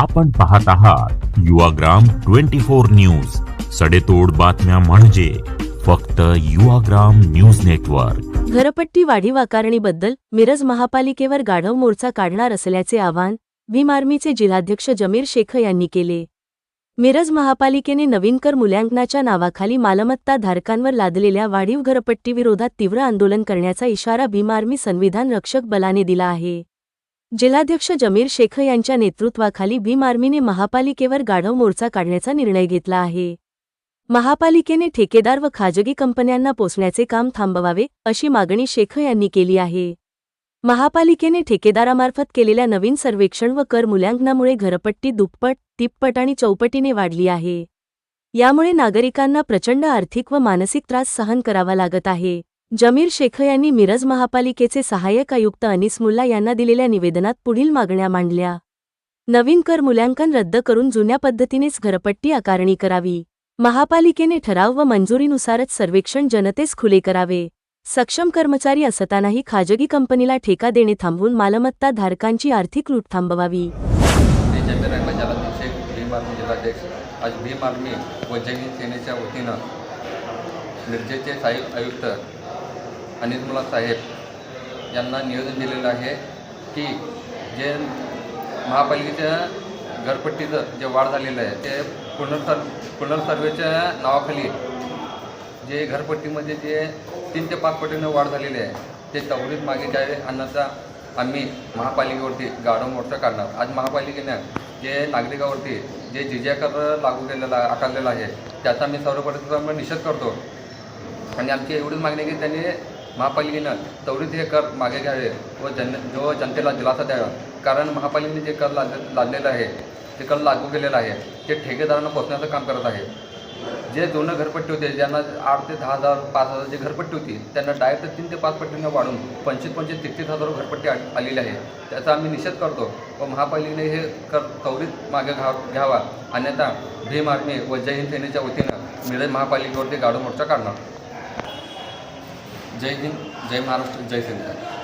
आपण पाहत आहात युवाग्राम ट्वेंटी फोर न्यूज. सडेतोड बातम्या म्हणजे फक्त युवाग्राम न्यूज नेटवर्क. घरपट्टी वाढीव आकारणीबद्दल मिरज महापालिकेवर गाढव मोर्चा काढणार असल्याचे आवाहन भीम आर्मीचे जिल्हाध्यक्ष जमीर शेख यांनी केले. मिरज महापालिकेने नवीन कर मूल्यांकनाच्या नावाखाली मालमत्ता धारकांवर लादलेल्या वाढीव घरपट्टीविरोधात तीव्र आंदोलन करण्याचा इशारा भीम आर्मी संविधान रक्षक बलाने दिला आहे. जिल्हाध्यक्ष जमीर शेख यांच्या नेतृत्वाखाली भीम आर्मीने महापालिकेवर गाढव मोर्चा काढण्याचा निर्णय घेतला आहे. महापालिकेने ठेकेदार व खाजगी कंपन्यांना पोचण्याचे काम थांबवावे अशी मागणी शेख यांनी केली आहे. महापालिकेने ठेकेदारामार्फत केलेल्या नवीन सर्वेक्षण व कर मूल्यांकनामुळे घरपट्टी दुप्पट तिप्पट आणि चौपटीने वाढली आहे. यामुळे नागरिकांना प्रचंड आर्थिक व मानसिक त्रास सहन करावा लागत आहे. जमीर शेख यांनी मिरज महापालिकेचे सहाय्यक आयुक्त अनिस मुल्ला यांना दिलेल्या निवेदनात पुढील मागण्या मांडल्या. नवीन कर मूल्यांकन रद्द करून जुन्या पद्धतीनेच घरपट्टी आकारणी करावी. महापालिकेने ठराव व मंजुरीनुसारच सर्वेक्षण जनतेस खुले करावे. सक्षम कर्मचारी असतानाही खाजगी कंपनीला ठेका देणे थांबवून मालमत्ता धारकांची आर्थिक लूट थांबवावी. आज भीम आर्मी व जैन सेनेच्या वतीनं मिरजेचे साहेब आयुक्त अनिल साहेब यांना निवेदन दिलेलं आहे की जे महापालिकेच्या घरपट्टीचं जे वाढ झालेलं आहे ते पुनर्सर पुनर्सर्वेच्या नावाखाली जे घरपट्टीमध्ये जे तीन ते पाच पटीनं वाढ झालेली आहे ते त्वरित मागे घ्यावे अन्नाचा आम्ही महापालिकेवरती गाढव मोर्चा काढणार. आज महापालिकेनं जे नागरिकावरती जे जिजाकर लागू केलेला आकारलेला आहे त्याचा मी सर्वप्रथम निषेध करतो. आणि आमची एवढीच मागणी आहे की त्यांनी महापालिकेनं त्वरित हे कर मागे घ्यावे व जन व जनतेला दिलासा द्यावा. कारण महापालिकेने जे कर लाद लादलेलं आहे ते कर लागू केलेलं आहे ते ठेकेदारांना पोचण्याचं काम करत आहे. जे जुनं घरपट्टी होते ज्यांना आठ ते दहा हजार पाच हजार जी घरपट्टी होती त्यांना डायरेक्ट तीन ते पाच पट्टीनं वाढून पंचवीस पंचवीस तीस तीस हजार घरपट्टी आ- आलेली आहे. त्याचा आम्ही निषेध करतो व महापालिकेने हे कर त्वरित मागे घा घ्यावा. अन्यथा भीम आर्मी व जय हिंद सेनेच्या वतीनं मिरज महापालिकेवरती गाडो मोर्चा काढणार. जय हिंद जय महाराष्ट्र जय सेना